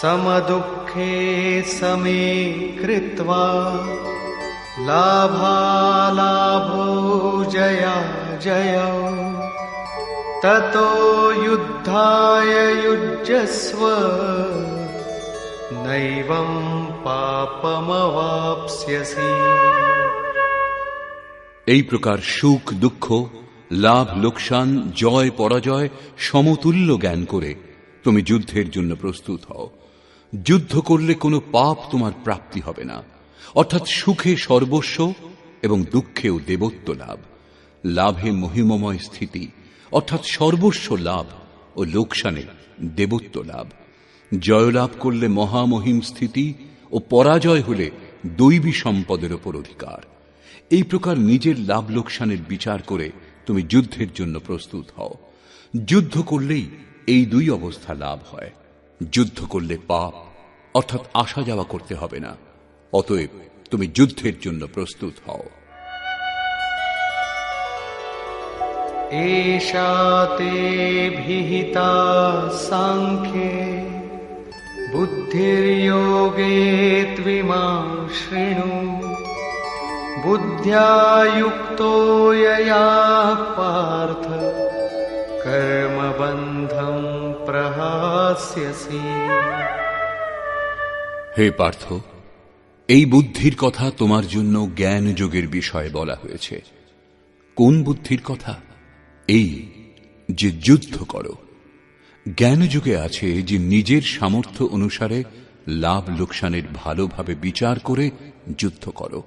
समदुःखे समे कृत्वा लाभालाभो जया जयौ ततो युद्धाय युज्यस्व नैवं पापमवाप्स्यसि এই প্রকার সুখ দুঃখ লাভ লোকসান জয় পরাজয় সমতুল্য জ্ঞান করে তুমি যুদ্ধের জন্য প্রস্তুত হও যুদ্ধ করলে কোনো পাপ তোমার প্রাপ্তি হবে না। অর্থাৎ সুখে সর্বস্ব এবং দুঃখেও দেবত্ব লাভ। লাভে মহিমময় স্থিতি। অর্থাৎ সর্বস্ব লাভ ও লোকসানে দেবত্ব লাভ। জয়লাভ করলে মহামহিম স্থিতি ও পরাজয় হলে দৈবী সম্পদের ওপর অধিকার। এই প্রকার নিজের লাভ লোকসানের বিচার করে তুমি যুদ্ধের জন্য প্রস্তুত হও। যুদ্ধ করলেই এই দুই অবস্থা লাভ হয়। যুদ্ধ করলে পাপ, অর্থাৎ আসা যাওয়া করতে হবে না। অতএব তুমি যুদ্ধের জন্য প্রস্তুত হও। এষা তে ভিহিতা সাংখ্যে বুদ্ধির্যোগে ত্বিমা শৃণু। বুদ্ধ্যায়ুক্ত পার্থ কর্মবন্ধ হে পার্থ, এই বুদ্ধির কথা তোমার জন্য জ্ঞান যোগের বিষয়ে বলা হয়েছে। কোন বুদ্ধির কথা? এই যে যুদ্ধ করো। জ্ঞান যুগে আছে যে নিজের সামর্থ্য অনুসারে লাভ লোকসানের ভালোভাবে বিচার করে যুদ্ধ করো।